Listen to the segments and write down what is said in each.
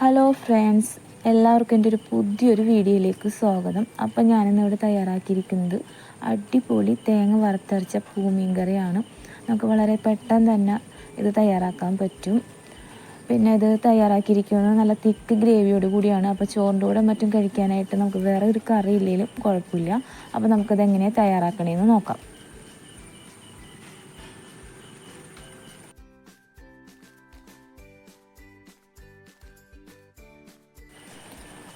Hello friends എല്ലാവർക്കും എന്റെ ഒരു പുതിയൊരു വീഡിയോയിലേക്ക് സ്വാഗതം. അപ്പം ഞാനിന്നിവിടെ തയ്യാറാക്കിയിരിക്കുന്നത് അടിപൊളി തേങ്ങ വറുത്തരച്ച പൂമീൻ കറിയാണ് നമുക്ക് വളരെ പെട്ടെന്ന് തന്നെ ഇത് തയ്യാറാക്കാൻ പറ്റും. പിന്നെ ഇത് തയ്യാറാക്കിയിരിക്കുന്നത് നല്ല തിക്ക് ഗ്രേവിയോട് കൂടിയാണ്. അപ്പോൾ ചോറിന്റെ കൂടെ മറ്റും കഴിക്കാനായിട്ട് നമുക്ക് വേറെ ഒരു കറി ഇല്ലെങ്കിലും കുഴപ്പമില്ല. അപ്പോൾ നമുക്കത് എങ്ങനെ തയ്യാറാക്കണമെന്ന് നോക്കാം.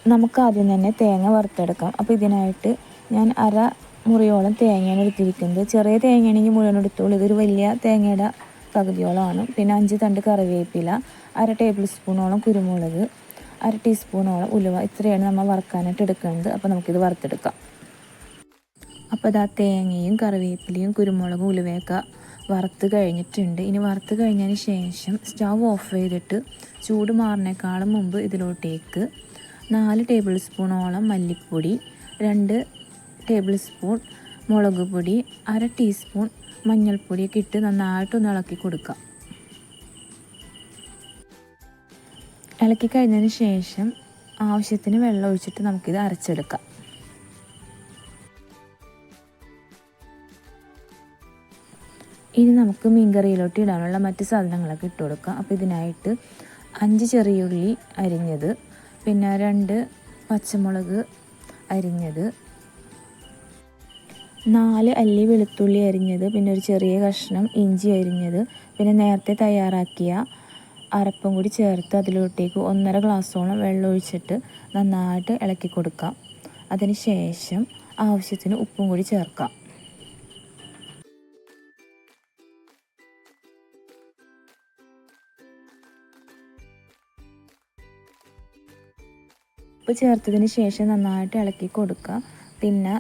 നമുക്ക് ആദ്യം തന്നെ തേങ്ങ വറുത്തെടുക്കാം. അപ്പോൾ ഇതിനായിട്ട് ഞാൻ അര മുറിയോളം തേങ്ങയാണ് എടുത്തിരിക്കുന്നത്. ചെറിയ തേങ്ങയാണെങ്കിൽ മുഴുവൻ എടുത്തോളൂ. ഇതൊരു വലിയ തേങ്ങയുടെ പകുതിയോളമാണ്. പിന്നെ അഞ്ച് തണ്ട് കറിവേപ്പില അര ടേബിൾ സ്പൂണോളം കുരുമുളക് അര ടീസ്പൂണോളം ഉലുവ. ഇത്രയാണ് നമ്മൾ വറുക്കാനായിട്ട് എടുക്കുന്നത്. അപ്പോൾ നമുക്കിത് വറുത്തെടുക്കാം. അപ്പോൾ ഇതാ തേങ്ങയും കറിവേപ്പിലയും കുരുമുളകും ഉലുവയൊക്കെ വറുത്ത് കഴിഞ്ഞിട്ടുണ്ട്. ഇനി വറുത്ത് കഴിഞ്ഞതിന് ശേഷം സ്റ്റവ് ഓഫ് ചെയ്തിട്ട് ചൂട് മാറുന്നേക്കാളും മുമ്പ് ഇതിലോട്ടേക്ക് നാല് ടേബിൾ സ്പൂണോളം മല്ലിപ്പൊടി രണ്ട് ടേബിൾ സ്പൂൺ മുളക് പൊടി അര ടീസ്പൂൺ മഞ്ഞൾപ്പൊടിയൊക്കെ ഇട്ട് നന്നായിട്ടൊന്ന് ഇളക്കി കൊടുക്കാം ഇളക്കി കഴിഞ്ഞതിന് ശേഷം ആവശ്യത്തിന് വെള്ളം ഒഴിച്ചിട്ട് നമുക്കിത് അരച്ചെടുക്കാം. ഇനി നമുക്ക് മീൻകറിയിലോട്ട് ഇടാനുള്ള മറ്റ് സാധനങ്ങളൊക്കെ ഇട്ട് കൊടുക്കാം. അപ്പോൾ ഇതിനായിട്ട് അഞ്ച് ചെറിയുള്ളി അരിഞ്ഞത് പിന്നെ രണ്ട് പച്ചമുളക് അരിഞ്ഞത്. നാല് അല്ലി വെളുത്തുള്ളി അരിഞ്ഞത് പിന്നെ ഒരു ചെറിയ കഷ്ണം ഇഞ്ചി അരിഞ്ഞത് പിന്നെ നേരത്തെ തയ്യാറാക്കിയ അരപ്പും കൂടി ചേർത്ത് അതിലോട്ടേക്ക് ഒന്നര ഗ്ലാസ്സോളം വെള്ളം ഒഴിച്ചിട്ട് നന്നായിട്ട് ഇളക്കി കൊടുക്കാം. അതിന് ശേഷം ആവശ്യത്തിന് ഉപ്പും കൂടി ചേർക്കാം. ചേർത്തതിന് ശേഷം നന്നായിട്ട് ഇളക്കി കൊടുക്കുക. പിന്നെ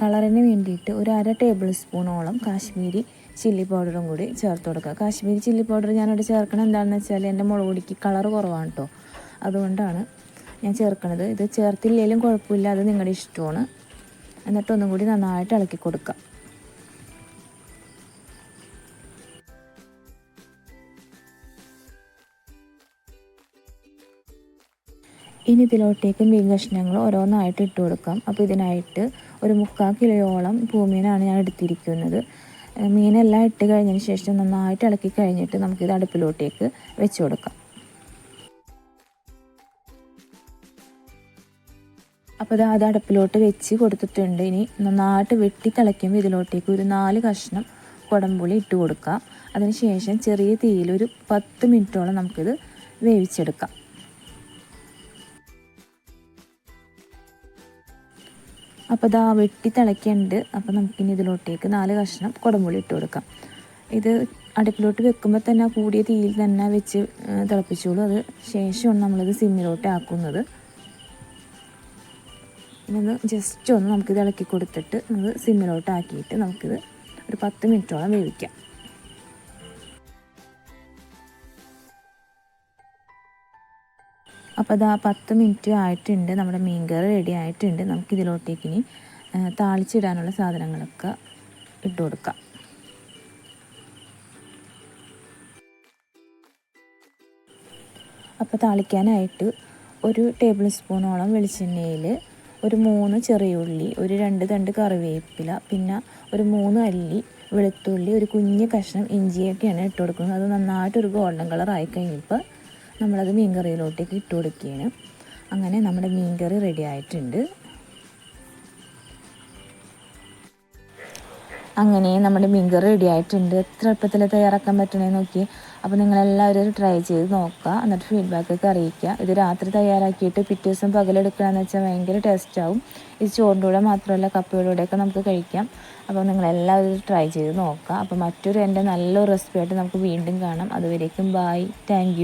കളറിന് വേണ്ടിയിട്ട് ഒരു അര ടേബിൾ സ്പൂണോളം കാശ്മീരി ചില്ലി പൗഡറും കൂടി ചേർത്ത് കൊടുക്കുക. കാശ്മീരി ചില്ലി പൗഡർ ഞാനിവിടെ ചേർക്കണം എന്താണെന്ന് വെച്ചാൽ എന്റെ മുളക് പൊടിക്ക് കളർ കുറവാണ് കേട്ടോ അതുകൊണ്ടാണ് ഞാൻ ചേർക്കണത്. ഇത് ചേർത്തില്ലെങ്കിലും കുഴപ്പമില്ല അത് നിങ്ങളുടെ ഇഷ്ടമാണ്. എന്നിട്ടൊന്നും കൂടി നന്നായിട്ട് ഇളക്കി കൊടുക്കുക. ഇനി ഇതിലോട്ടേക്ക് മീൻ കഷ്ണങ്ങൾ ഓരോന്നായിട്ട് ഇട്ട് കൊടുക്കാം. അപ്പോൾ ഇതിനായിട്ട് ഒരു മുക്കാൽ കിലോയോളം പൂമീനാണ് ഞാൻ എടുത്തിരിക്കുന്നത്. മീനെല്ലാം ഇട്ട് കഴിഞ്ഞതിന് ശേഷം നന്നായിട്ട് ഇളക്കി കഴിഞ്ഞിട്ട് നമുക്കിത് അടുപ്പിലോട്ടേക്ക് വെച്ച് കൊടുക്കാം. അപ്പോൾ ഇത് അത് അടുപ്പിലോട്ട് വെച്ച് കൊടുത്തിട്ടുണ്ട്. ഇനി നന്നായിട്ട് വെട്ടി തിളയ്ക്കുമ്പോൾ ഇതിലോട്ടേക്ക് ഒരു നാല് കഷ്ണം കുടംപുളി ഇട്ട് കൊടുക്കാം. അതിനുശേഷം ചെറിയ തീയിൽ ഒരു പത്ത് മിനിറ്റോളം നമുക്കിത് വേവിച്ചെടുക്കാം. അപ്പോൾ ഇതാ വെട്ടി തിളയ്ക്കുന്നുണ്ട് അപ്പോൾ നമുക്കിനി ഇതിലോട്ടേക്ക് നാല് കഷ്ണം കുടമ്പുളി ഇട്ട് കൊടുക്കാം. ഇത് അടുപ്പിലോട്ട് വെക്കുമ്പോൾ തന്നെ കൂടിയ തീയിൽ തന്നെ വെച്ച് തിളപ്പിച്ചോളൂ. അത് ശേഷമാണ് നമ്മളിത് സിമ്മിലോട്ട് ആക്കുന്നത്. ഇതൊന്ന് ജസ്റ്റ് ഒന്ന് നമുക്കിത് ഇളക്കി കൊടുത്തിട്ട് നമുക്ക് സിമ്മിലോട്ട് ആക്കിയിട്ട് നമുക്കിത് ഒരു പത്ത് മിനിറ്റോളം വേവിക്കാം. അപ്പോൾ അതാ പത്ത് മിനിറ്റ് ആയിട്ടുണ്ട് നമ്മുടെ മീൻ കറി റെഡി ആയിട്ടുണ്ട്. നമുക്ക് ഇതിലോട്ടേക്ക് ഇനി താളിച്ചിടാനുള്ള സാധനങ്ങളൊക്കെ ഇട്ട് കൊടുക്കാം. അപ്പോൾ താളിക്കാനായിട്ട് ഒരു ടേബിൾ സ്പൂണോളം വെളിച്ചെണ്ണയിൽ ഒരു മൂന്ന് ചെറിയ ഉള്ളി ഒരു രണ്ട് തണ്ട് കറിവേപ്പില പിന്നെ ഒരു മൂന്ന് അല്ലി വെളുത്തുള്ളി ഒരു കുഞ്ഞ് കഷ്ണം ഇഞ്ചിയൊക്കെയാണ് ഇട്ട് കൊടുക്കുന്നത്. അത് നന്നായിട്ടൊരു ഗോൾഡൻ കളർ ആയി കഴിഞ്ഞപ്പോൾ നമ്മളത് മീൻ കറിയിലോട്ടേക്ക് ഇട്ട് കൊടുക്കുകയാണ്. അങ്ങനെ നമ്മുടെ മീൻ കറി റെഡി ആയിട്ടുണ്ട്. അങ്ങനെ നമ്മുടെ മീൻ കറി റെഡി ആയിട്ടുണ്ട്. എത്ര എളുപ്പത്തിൽ തയ്യാറാക്കാൻ പറ്റണേ നോക്കി അപ്പോൾ നിങ്ങളെല്ലാവരും ട്രൈ ചെയ്ത് നോക്കുക. എന്നിട്ട് ഫീഡ്ബാക്കൊക്കെ അറിയിക്കുക. ഇത് രാത്രി തയ്യാറാക്കിയിട്ട് പിറ്റേ ദിവസം പകലെടുക്കുകയെന്ന് വെച്ചാൽ ഭയങ്കര ടേസ്റ്റ് ആവും. ഇത് ചോറിന്റെ കൂടെ മാത്രമല്ല കപ്പയുടെ നമുക്ക് കഴിക്കാം. അപ്പോൾ നിങ്ങളെല്ലാവരും ട്രൈ ചെയ്ത് നോക്കുക. അപ്പോൾ മറ്റൊരു എന്റെ നല്ലൊരു റെസിപ്പി ആയിട്ട് നമുക്ക് വീണ്ടും കാണാം. അതുവരേക്കും ബായ് താങ്ക്